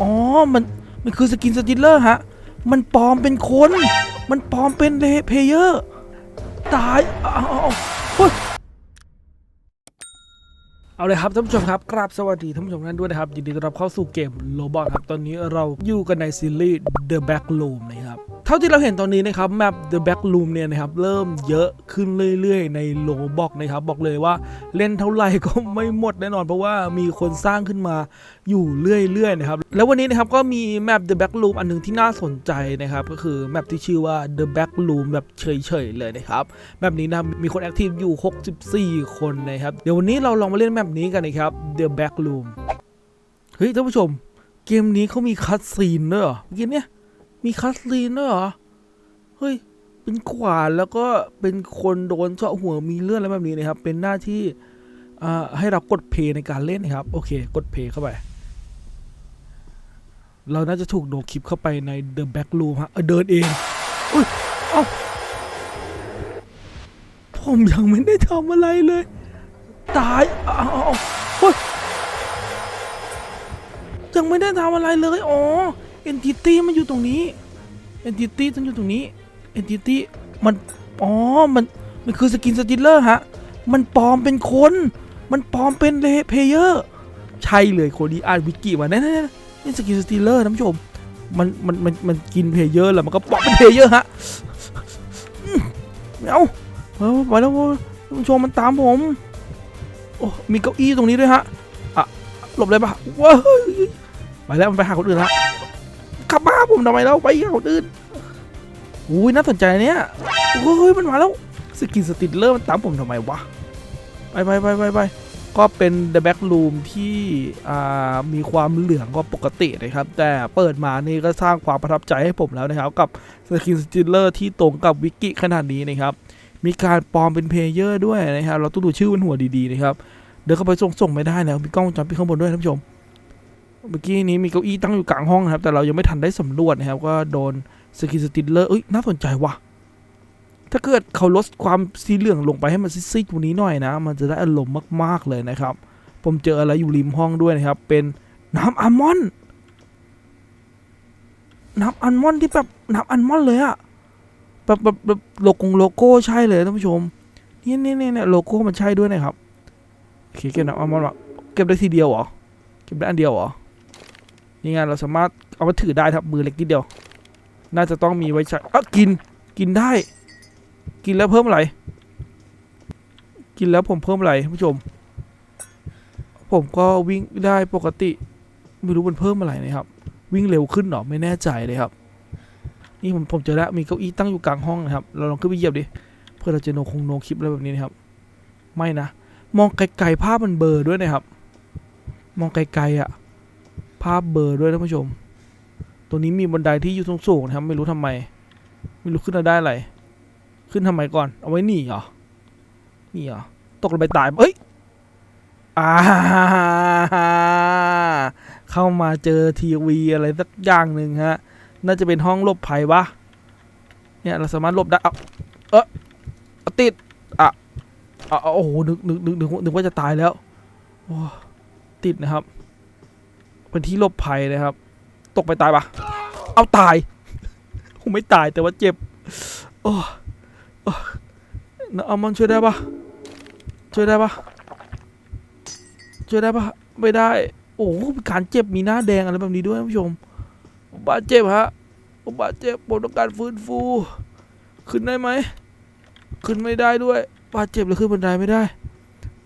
อ๋อ มัน มันคือสกินสติลเลอร์ฮะ มันปลอมเป็นคน มันปลอมเป็นเลเพเยอร์ ตายอ้าวเฮ้ย เอาเลยครับท่านผู้ชมครับกราบสวัสดีท่านผู้ชมนั้นด้วยนะครับ ยินดีต้อนรับเข้าสู่เกมโลบอทครับ ตอนนี้เราอยู่กันในซีรีส์ The Back Room นะครับ เท่าที่เราเห็นตอนนี้นะครับแมป The Back Room เนี่ยนะครับเริ่มเยอะขึ้นเรื่อยๆ ในโลบอกนะครับ บอกเลยว่าเล่นเท่าไหร่ก็ไม่หมดแน่นอน เพราะว่ามีคนสร้างขึ้นมาอยู่เรื่อยๆนะครับ แล้ววันนี้นะครับก็มีแมป The Back Room อันหนึงที่น่าสนใจนะครับก็คือแมปที่ชื่อว่า The Back Room แบบเฉยๆเลยนะครับแบบนี้นะมีคนแอคทีฟอยู่ 64 คนนะครับเดี๋ยววันนี้เราลองมาเล่นแมปนี้กันนะครับ The Back Room เฮ้ยท่านผู้ชม เกมนี้เขามีคัตซีนด้วยเหรอเมื่อกี้เนี่ยมีคัสซีนด้วยเหรอ เฮ้ย เป็นขวานแล้วก็เป็นคนโดนเจาะหัวมีเลือดอะไรแบบนี้นะครับ เป็นหน้าที่อ่าให้เรากดเพย์ในการเล่นนะครับ โอเค กดเพย์เข้าไป เราน่าจะถูกโดคลิปเข้าไปใน The Back Room ฮะเออเดินเองอุ้ยเอ้าผมยังไม่ได้ทำอะไรเลย ตายเอ้าเอ้าเอ้าเฮ้ยยังไม่ได้ทำอะไรเลย อ๋อ entity มันอยู่ตรงนี้ entity มันอยู่ตรงนี้ entity มัน อ๋อ มัน มันคือสกินสติลเลอร์ฮะ มันปลอมเป็นคน มันปลอมเป็นเพลเยอร์ ใช่เลยโคนนี้อ่านวิกิมาแน่ๆนี่สกินสติลเลอร์ท่านผู้ชม มัน มัน มัน มันกินเพลเยอร์แล้วมันก็ปลอมเป็นเพลเยอร์ฮะเอาเอาไปแล้วท่านผู้ชมมันตามผม โอ้มีเก้าอี้ตรงนี้ด้วยฮะอะหลบเลยปะว้ายไปแล้วมันไปหาคนอื่นละขับมาผมทำไมแล้วไปหาคนอื่นอุ้ยน่าสนใจเนี่ยโอ้ยมันมาแล้วสกินสติลเลอร์มันตามผมทำไมวะไปไปไปไปไปก็เป็น The Back Room ที่อ่ามีความเหลืองกว่าปกตินะครับ แต่เปิดมานี่ก็สร้างความประทับใจให้ผมแล้วนะครับ กับสกินสติลเลอร์ที่ตรงกับวิกิขนาดนี้นะครับ มีการปลอมเป็นเพลเยอร์ด้วยนะครับ เราต้องดูชื่อบนหัวดีๆนะครับ เดินเข้าไปส่งส่งไม่ได้แล้วมีกล้องวงจอปิดข้างบนด้วยท่านผู้ชม เมื่อกี้นี้มีเก้าอี้ตั้งอยู่กลางห้องนะครับ แต่เรายังไม่ทันได้สำรวจนะครับ ก็โดนสกิสติลเลอร์เอ้ยน่าสนใจว่ะ ถ้าเกิดเขาลดความสีเหลืองลงไปให้มันซีดๆกว่านี้หน่อยนะ มันจะได้อารมณ์มากๆเลยนะครับ ผมเจออะไรอยู่ริมห้องด้วยนะครับ เป็นน้ำอัลมอนด์น้ำอัลมอนด์ที่แบบน้ำอัลมอนด์เลยอะ แบบแบบแบบโลโก้โลโก้ใช่เลยท่านผู้ชมนี่นี่นี่เนี่ยโลโก้มันใช่ด้วยนะครับโอเคเก็บน้ำอัลมอนด์มาเก็บได้ทีเดียวเหรอเก็บได้อันเดียวเหรอนี่ไงเราสามารถเอามาถือได้ครับมือเล็กนิดเดียว น่าจะต้องมีไว้ใช้อะกินกินได้ กินแล้วเพิ่มอะไรกินแล้วผมเพิ่มอะไรท่านผู้ชม ผมก็วิ่งได้ปกติ ไม่รู้มันเพิ่มอะไรนะครับ วิ่งเร็วขึ้นหรอไม่แน่ใจเลยครับ นี่ผมผมเจอแล้วมีเก้าอี้ตั้งอยู่กลางห้องนะครับ เราลองขึ้นไปเหยียบดิ เพื่อเราจะโนคงโนคลิปอะไรแบบนี้นะครับ ไม่นะ มองไกลๆภาพมันเบลอร์ด้วยนะครับ มองไกลๆอะภาพเบลอร์ด้วยท่านผู้ชม ตัวนี้มีบันไดที่อยู่สูงๆนะครับ ไม่รู้ทำไม ไม่รู้ขึ้นมาได้อะไร ขึ้นทำไมก่อน เอาไว้หนีเหรอหนี่เหรอ ตกลงไปตาย เอ้ยอ่าเข้ามาเจอทีวีอะไรสักอย่างหนึ่งฮะ น่าจะเป็นห้องหลบภัยวะ เนี่ยเราสามารถหลบได้เอาเออติด อะอะโอ้โห นึกนึกนึกนึกนึกว่าจะตายแล้วโอ้ติดนะครับ เป็นที่หลบภัยนะครับ ตกไปตายปะเอาตายผมไม่ตายแต่ว่าเจ็บโอ้โอ้นะเอามันช่วยได้ปะช่วยได้ปะช่วยได้ปะไม่ได้ โอ้โหการเจ็บมีหน้าแดงอะไรแบบนี้ด้วยท่านผู้ชม ผมบาดเจ็บฮะผมบาดเจ็บผมต้องการฟื้นฟู ขึ้นได้ไหม ขึ้นไม่ได้ด้วยบาดเจ็บแล้วขึ้นบันไดไม่ได้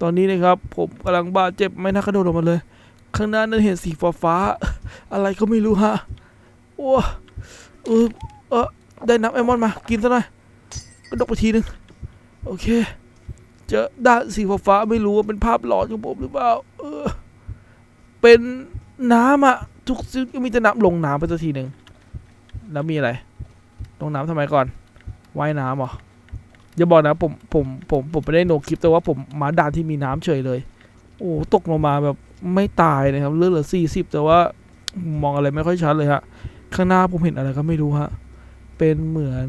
ตอนนี้นะครับ ผมกำลังบาดเจ็บไม่น่ากระโดดออกมาเลย ข้างหน้านั้นเห็นสีฟ้าฟ้า อะไรก็ไม่รู้ฮะโอ้เออเออได้น้ำไอมอนมา กินซะหน่อยกระดกไปทีนึงโอเค เจอด้านสีฟ้าฟ้าไม่รู้ว่าเป็นภาพหลอนของผมหรือเปล่าเออเป็น น้ำอะทุกสิ่งก็มีแต่น้ำลงน้ำไปสักทีหนึ่งแล้วมีอะไร ลงน้ำทำไมก่อนว่ายน้ำเหรออย่าบอกนะผมผมผมผมไม่ได้โนคลิปแต่ว่าผมมาด่านที่มีน้ำเฉยเลย โอ้ตกลงมาแบบไม่ตายนะครับเลือดเหลือสี่สิบแต่ว่ามองอะไรไม่ค่อยชัดเลยฮะข้างหน้าผมเห็นอะไรก็ไม่รู้ฮะเป็นเหมือน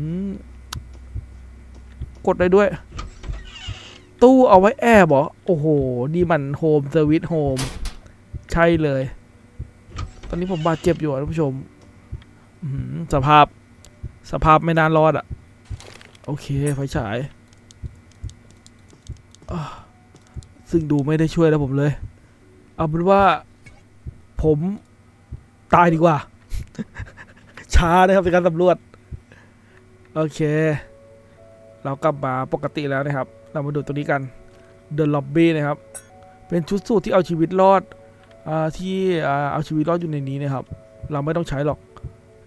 กดได้ด้วย ตู้เอาไว้แอบเหรอโอ้โห นี่มันโฮมเซอร์วิสโฮมใช่เลย อนนี้ผมบาดเจ็บอยู่อะท่านผู้ชมสภาพ สภาพไม่น่ารอดอะโอเค ไฟฉาย ซึ่งดูไม่ได้ช่วยแล้วผมเลย เอาเป็นว่า ผมตายดีกว่า ช้านะครับในการสำรวจ โอเค เรากลับมาปกติแล้วนะครับ เรามาดูตัวนี้กัน The Lobby นะครับ เป็นชุดสูทที่เอาชีวิตรอด ที่เอาชีวิตรอดอยู่ในนี้นะครับ เราไม่ต้องใช้หรอก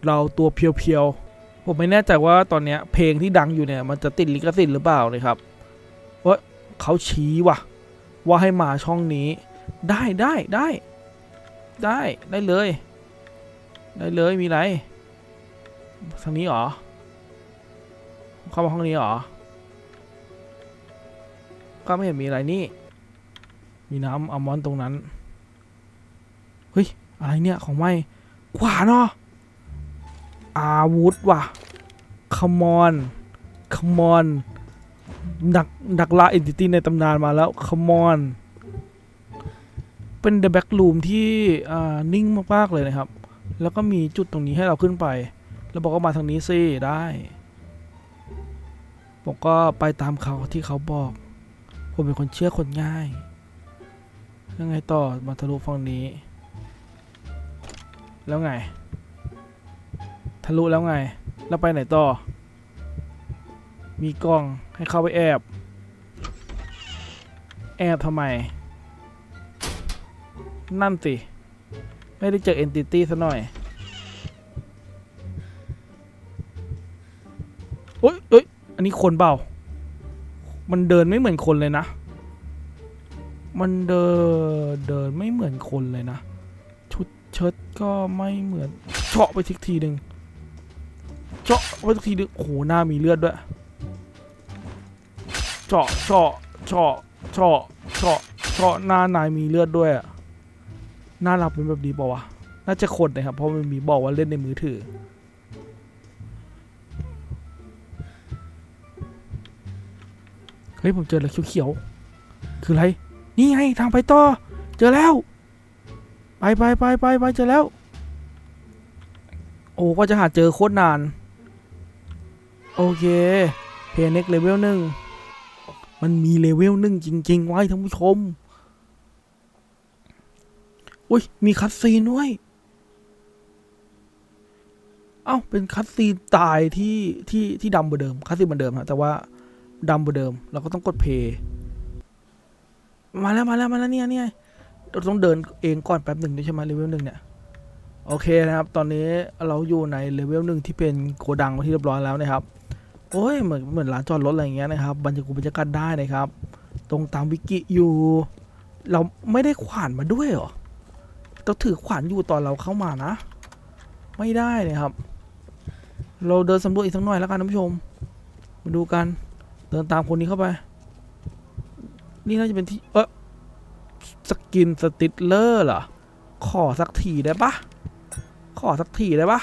เราตัวเพียวๆ ผมไม่แน่ใจว่าตอนนี้เพลงที่ดังอยู่เนี่ย มันจะติดลิขสิทธิ์หรือเปล่านะครับว่าเขาชี้ว่ะ ว่าให้มาช่องนี้ ได้ได้ได้ ได้ได้เลย ได้เลยมีอะไรทางนี้เหรอ เข้ามาห้องนี้เหรอ ก็ไม่เห็นมีอะไรนี่ มีน้ำอัลมอนด์ตรงนั้น ฮ้ย อะไรเนี่ย ของไม่ขวานเนาะอาวุธว่ะคมอนคมอนดักดักลาเอนติตี้ในตำนานมาแล้วคมอนเป็นเดอะแบ็กลูมที่นิ่งมาก ๆ เลยนะครับ แล้วก็มีจุดตรงนี้ให้เราขึ้นไป แล้วบอกว่ามาทางนี้สิได้ผมก็ไปตามเขาที่เขาบอก ผมเป็นคนเชื่อคนง่าย ยังไงต่อมาทะลุฝั่งนี้ แล้วไง ทะลุแล้วไง แล้วไปไหนต่อ มีกล้องให้เข้าไปแอบ แอบทำไม นั่นสิ ไม่ได้เจอเอนติตี้ซะหน่อยโอ๊ยเอ้ย อันนี้คนเปล่ามันเดินไม่เหมือนคนเลยนะ มันเดินเดินไม่เหมือนคนเลยนะ เชิ้ตก็ไม่เหมือนเฉาะไปทีทีหนึ่งเจาะไปทีทีหนึงโอ้โหหน้ามีเลือดด้วยเจาะเจาะเจาะเจาะเจาะเจาะหน้านายมีเลือดด้วยอะหน้าเราเป็นแบบนี้ป่าวะน่าจะคนนะครับเพราะมันมีบอกว่าเล่นในมือถือเฮ้ยผมเจออะไรเขียวๆคืออะไร นี่ไงทางไปต่อ เจอแล้ว ไปไปไปไปไปเจอแล้ว โอ้ก็จะหาเจอโคตรนาน โอเค เพเน็กเลเวลหนึ่งมันมีเลเวลหนึ่งจริง ๆ ไว้ท่านผู้ชม อุ้ย มีคัตซีนด้วย เอ้า เป็นคัตซีนตายที่ที่ที่ดำกว่าเดิม คัตซีนเหมือนเดิมฮะแต่ว่าดำกว่าเดิม เราก็ต้องกดเพย์มาแล้วมาแล้วมาแล้วเนี่ยเนี่ย เราต้องเดินเองก่อนแป๊บหนึ่งด้วยใช่ไหมเลเวลหนึ่งเนี่ย โอเคนะครับ ตอนนี้เราอยู่ในเลเวลหนึ่งที่เป็นโกดังมาที่เรียบร้อยแล้วนะครับ โอ้ยเหมือนเหมือนร้านจอดรถอะไรอย่างเงี้ยนะครับบรรยากาศบรรยากาศได้นะครับ ตรงตามวิกิอยู่ เราไม่ได้ขวานมาด้วยเหรอต้องถือขวานอยู่ตอนเราเข้ามานะ ไม่ได้นะครับ เราเดินสำรวจอีกสักหน่อยแล้วกันท่านผู้ชม มาดูกัน เดินตามคนนี้เข้าไป นี่น่าจะเป็นที่ เออ สกินสติตเลอร์เหรอ ขอสักทีได้ปะขอสักทีได้ปะ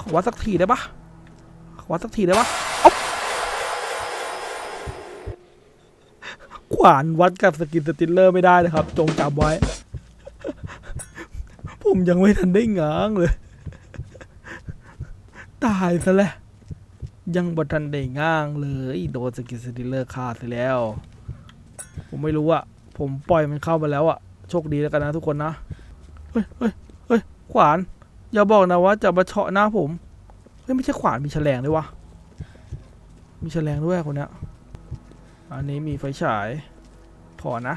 ขอวัดสักทีได้ปะขอวัดสักทีได้ปะอ้าขวานวัดกับสกินสติตเลอร์ไม่ได้นะครับ จงจำไว้ ผมยังไม่ทันได้ง้างเลย ตายซะแล้วยังบทันได้ง้างเลย โดนสกินสติลเลอร์ฆ่าไปแล้ว ผมไม่รู้อะ ผมปล่อยมันเข้าไปแล้วอะโชคดีแล้วกันนะทุกคนนะ เฮ้ยเฮ้ยเฮ้ยขวาน อย่าบอกนะว่าจะมาเฉาะหน้าผม เฮ้ยไม่ใช่ขวานมีแฉลงด้วยวะ มีแฉลงด้วยคนเนี้ย อันนี้มีไฟฉาย พอนะ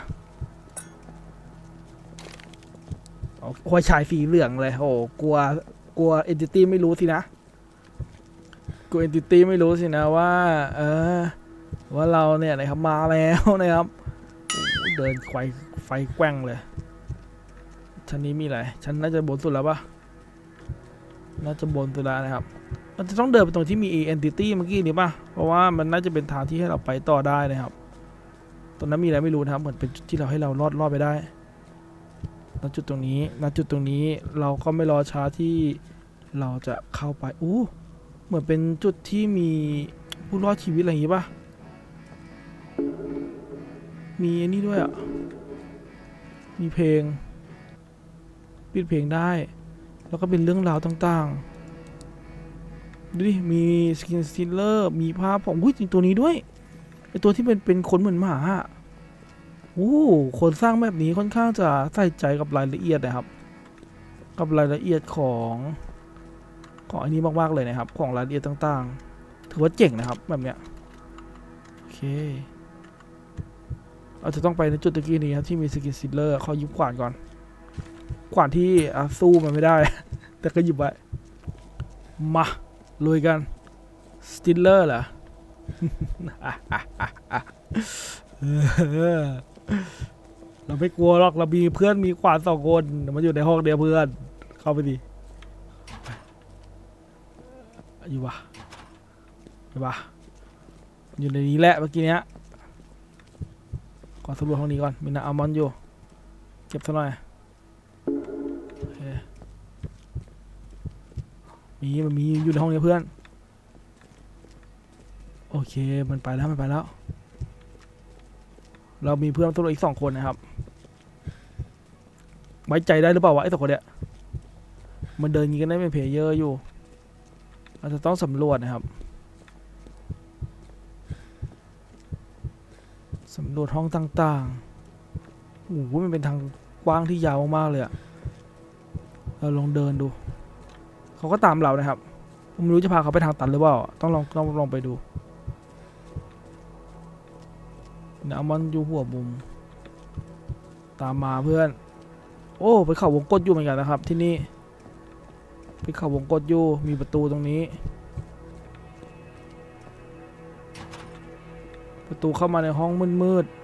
โอ้ไฟฉายสีเหลืองเลยโอ้กลัว กลัวเอนติตี้ไม่รู้สินะกูเอนติตี้ไม่รู้สินะว่า เออ ว่าเราเนี่ยนะครับมาแล้วนะครับ เดินไฟไฟแกว่งเลย ชั้นนี้มีอะไร ชั้นน่าจะบนสุดแล้วปะน่าจะบนสุดแล้วนะครับ มันจะต้องเดินไปตรงที่มี entity เมื่อกี้นี้ปะเพราะว่ามันน่าจะเป็นทางที่ให้เราไปต่อได้นะครับตรงนั้นมีอะไรไม่รู้นะครับ เหมือนเป็นจุดที่เราให้เรารอดรอดไปได้ณจุดตรงนี้ณจุดตรงนี้เราก็ไม่รอช้าที่เราจะเข้าไปอู้เหมือนเป็นจุดที่มีผู้รอดชีวิตอะไรอย่างงี้ป่ะ มีอันนี้ด้วยอะ มีเพลง ปิดเพลงได้ แล้วก็เป็นเรื่องราวต่างๆ ดูดิ มีสกินสติลเลอร์ มีภาพของอุ้ยจริงตัวนี้ด้วย ไอตัวที่เป็นเป็นคนเหมือนหมาอะโอ้คนสร้างแบบนี้ค่อนข้างจะใส่ใจกับรายละเอียดนะครับ กับรายละเอียดของของอันนี้มากๆเลยนะครับ ของรายละเอียดต่างๆ ถือว่าเจ๋งนะครับแบบเนี้ย โอเค เราจะต้องไปในจุดตะกี้นี้ครับที่มีสกินซิลเลอร์ขอยิบขวานก่อน ขวานที่อะสู้มันไม่ได้ แต่ก็หยิบไว้ มาลุยกันสติลเลอร์เหรอเราไม่กลัวหรอกเรามีเพื่อนมีขวานสองคนมันอยู่ในห้องเดียวเพื่อน เข้าไปดิอยู่ปะอยู่ปะอยู่ในนี้แหละเมื่อกี้เนี้ย อสำรวจห้องนี้ก่อน มีนาอัลมอนด์อยู่ เก็บซะหน่อยโอเคมีมันมีอยู่ในห้องนี้เพื่อน โอเค มันไปแล้ว มันไปแล้ว เรามีเพื่อนตำรวจอีกสองคนนะครับ ไว้ใจได้หรือเปล่าวะไอ้สองคนเนี้ยมันเดินยิงกันได้เป็นเพลเยอร์อยู่ เราจะต้องสำรวจนะครับ สำรวจห้องต่างๆโอ้โหมันเป็นทางกว้างที่ยาวมากๆเลยอะเราลองเดินดู เขาก็ตามเรานะครับ ผมไม่รู้จะพาเขาไปทางตันหรือเปล่า ต้องลองต้องลองไปดูเนี่ยอมันอยู่หัวมุม ตามมาเพื่อน โอ้ไปเข่าวงกตอยู่เหมือนกันนะครับ ที่นี่ไปเข่าวงกตอยู่มีประตูตรงนี้ ประตูเข้ามาในห้องมืดๆ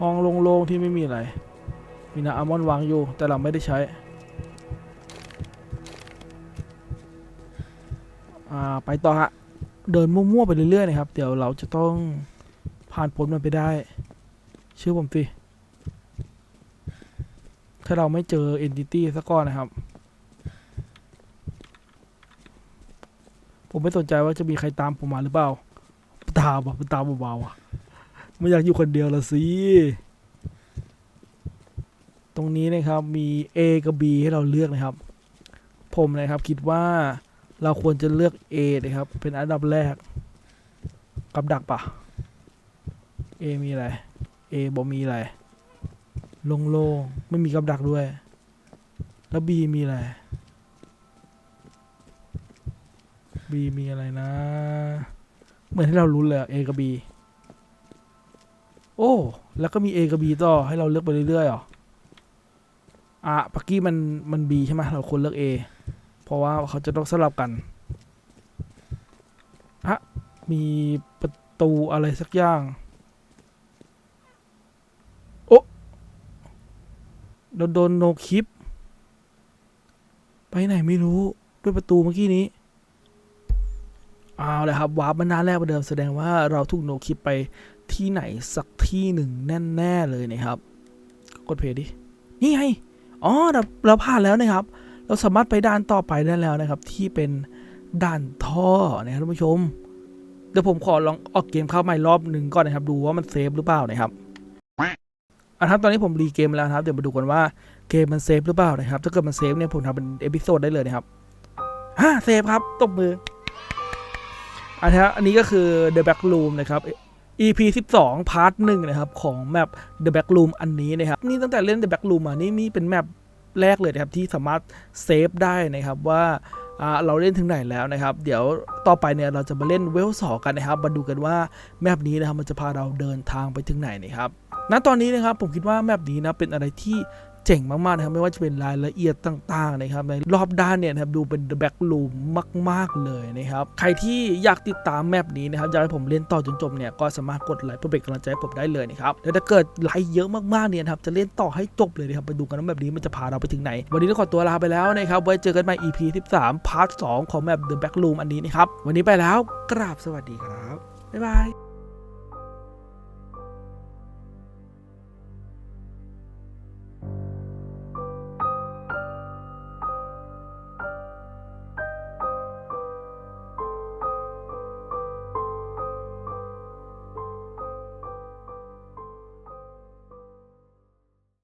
ห้องโล่งๆที่ไม่มีอะไร มีนาอัลมอนวางอยู่ แต่เราไม่ได้ใช้ อ่า ไปต่อฮะ เดินมั่วๆไปเรื่อยๆนะครับ เดี๋ยวเราจะต้องผ่านพ้นมันไปได้เชื่อผมสิ ถ้าเราไม่เจอ entity สักก้อนนะครับ ผม ไม่สนใจว่าจะมีใครตามผมมาหรือเปล่าตามอะมันตามเบาๆอะไม่อยากอยู่คนเดียวละสิ ตรงนี้นะครับมี A กับ B ให้เราเลือกนะครับ ผมนะครับคิดว่าเราควรจะเลือก A นะครับ เป็นอันดับแรก กับดักปะ A มีอะไร A บ่มีอะไรโล่งๆไม่มีกับดักด้วย แล้ว B มีอะไร B มีอะไรนะ เหมือนที่เรารู้เลยอะ A กับ B โอ้ แล้วก็มี A กับ B ต่อให้เราเลือกไปเรื่อยๆหรออะปักกี้มันมัน B ใช่ไหมเราควรเลือก A เพราะว่าเขาจะต้องสลับกันอะมีประตูอะไรสักอย่าง โอ้โดนโดนโนคลิป ไปไหนไม่รู้ด้วยประตูเมื่อกี้นี้ เอาลยครับวาร์ปมานานแล้วประเดิมแสดงว่าเราถูกโนคลิปไปที่ไหนสักที่หนึ่งแน่ ๆ เลยนะครับ กดเพย์ดิ นี่ไง อ๋อเราเราผ่านแล้วนะครับ เราสามารถไปด่านต่อไปได้แล้วนะครับ ที่เป็นด่านท่อนะครับท่านผู้ชม เดี๋ยวผมขอลองออกเกมเข้าใหม่รอบหนึ่งก่อนนะครับ ดูว่ามันเซฟหรือเปล่านะครับอะครับตอนนี้ผมรีเกมแล้วครับ เดี๋ยวมาดูกันว่าเกมมันเซฟหรือเปล่านะครับ ถ้าเกิดมันเซฟเนี่ยผมทำเป็นเอพิโซดได้เลยนะครับฮ่าเซฟครับตบมือ อันนี้อันนี้ก็คือ The Back Room นะครับ EP 12พาร์ทหนึ่งนะครับ ของแมป The Back Room อันนี้นะครับ นี่ตั้งแต่เล่น The Back Room มานี่นี่เป็นแมปแรกเลยนะครับ ที่สามารถเซฟได้นะครับว่าอ่าเราเล่นถึงไหนแล้วนะครับ เดี๋ยวต่อไปเนี่ยเราจะมาเล่นเวลสอกันนะครับ มาดูกันว่าแมปนี้นะครับมันจะพาเราเดินทางไปถึงไหนนะครับ ณ ตอนนี้นะครับผมคิดว่าแมปนี้นะเป็นอะไรที่ เจ๋งมากๆนะครับไม่ว่าจะเป็นรายละเอียดต่าง ๆ นะครับ ในรอบด้านเนี่ยนะครับดูเป็น The Back Room มาก ๆ เลยนะครับ ใครที่อยากติดตามแมปนี้นะครับ อยากให้ผมเล่นต่อจนจบเนี่ย ก็สามารถกดไลค์เพื่อเป็นกำลังใจให้ผมได้เลยนะครับแล้วถ้าเกิดไลค์เยอะมากๆเนี่ยครับจะเล่นต่อให้จบเลยนะครับไปดูกันว่าแมปนี้มันจะพาเราไปถึงไหน วันนี้ต้องขอตัวลาไปแล้วนะครับไว้เจอกันใหม่ EP 13พาร์ท2ของแมป The Back Room อันนี้นะครับวันนี้ไปแล้วกราบสวัสดีครับบ๊ายบาย